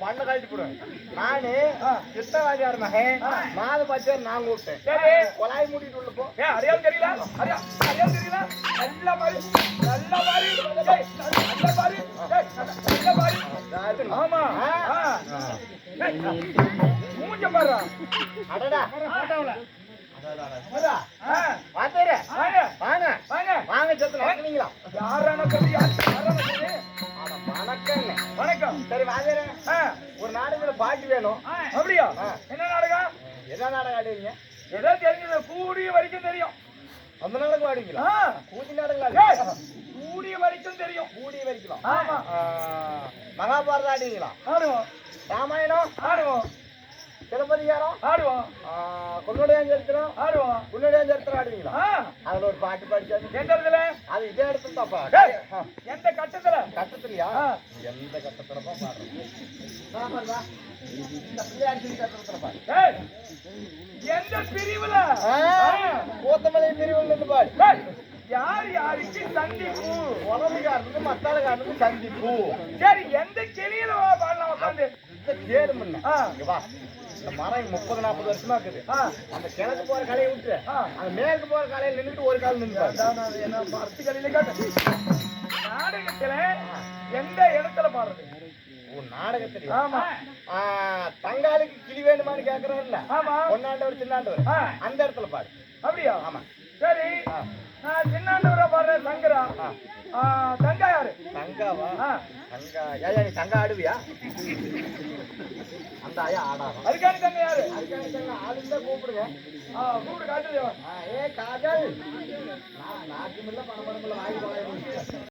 பண்ண கழட்டி போடுவேன் நானு கிருஷ்ணவாதியார் மகன் மாத பாத்தியார் நான் கூப்பிட்டேன் குழாய் மூடிட்டு உள்ள மூஞ்ச பாரு அடடா. வாங்க. வாங்க. வாங்க வாங்க வணக்கம். சரி ஆ, ஒரு நாடகத்துல பாட்டு வேணும். அப்படியா? ஆ. என்ன நாடகம்? என்ன நாடகம் ஆடுவீங்க? ஏதோ தெரிஞ்சது? கூடிய வரைக்கும் தெரியும். அந்த நாடகம் ஆடுவீங்களா? பூஜை நாடகம் கூடிய வரைக்கும் தெரியும். கூடி வரைக்கலாம் ஆமா. மகாபாரதம் ஆடுவீங்களா? ஆடுவோம். ராமாயணம்? ஆடுவோம். சிலப்பதிகாரம் ஆடுவோம். கொள்ளுடையான் சரித்திரம் ஆடுவோம். குன்னுடையான் சரித்திரம் ஆடுவீங்களா? அதுல ஒரு பாட்டு பாடிச்சாரு எந்த இடத்துல? அது இதே இடத்துல தாப்பா ஏய், எந்த கட்டத்துல? கட்டத்துலயா. எந்த கட்டத்துலப்பா பாடுறோம். இந்த கட்டத்துல பாடு. எந்த பிரிவுல? கோத்தமலை பிரிவில் நின்று பாடு. யார் யாருக்கு சந்திப்பு? உடம்புக்காரனுக்கு மத்தாளுக்காரனுக்கு சந்திப்பு. சரி எந்த கிளியில பாடலாம் உட்காந்து. இங்க வா. இந்த மரம் முப்பது நாற்பது வருஷமா இருக்குது. அந்த கிழக்கு போற கலையை விட்டு. அந்த மேற்கு போற கலையில நின்றுட்டு ஒரு கால் நின்று பார்த்து கடையில கேட்டேன். நாடகத்துல எந்த இடத்துல பாடுறது? உன் நாடகத்துல ஆமா. தங்காளுக்கு கிளி வேணுமான்னு கேக்குறாருல்ல. ஆமா. ஒன்னாண்டவர் சின்னாண்டவர். அந்த இடத்துல பாடு. அப்படியா? ஆமா. சரி. தங்கா யாரு? தங்காவா? தங்கா. ஏயா நீ தங்கா ஆடுவியா? அந்த ஐயா ஆடாதான் அதுக்கான தங்க யாரு? அதுக்காக தங்கா. ஆளுங்க கூப்பிடுங்க. ஆ, கூப்பிடு காட்டு ஏ காஜல் நான் நாட்டுமில்ல பணம் பணமில்ல வாங்கி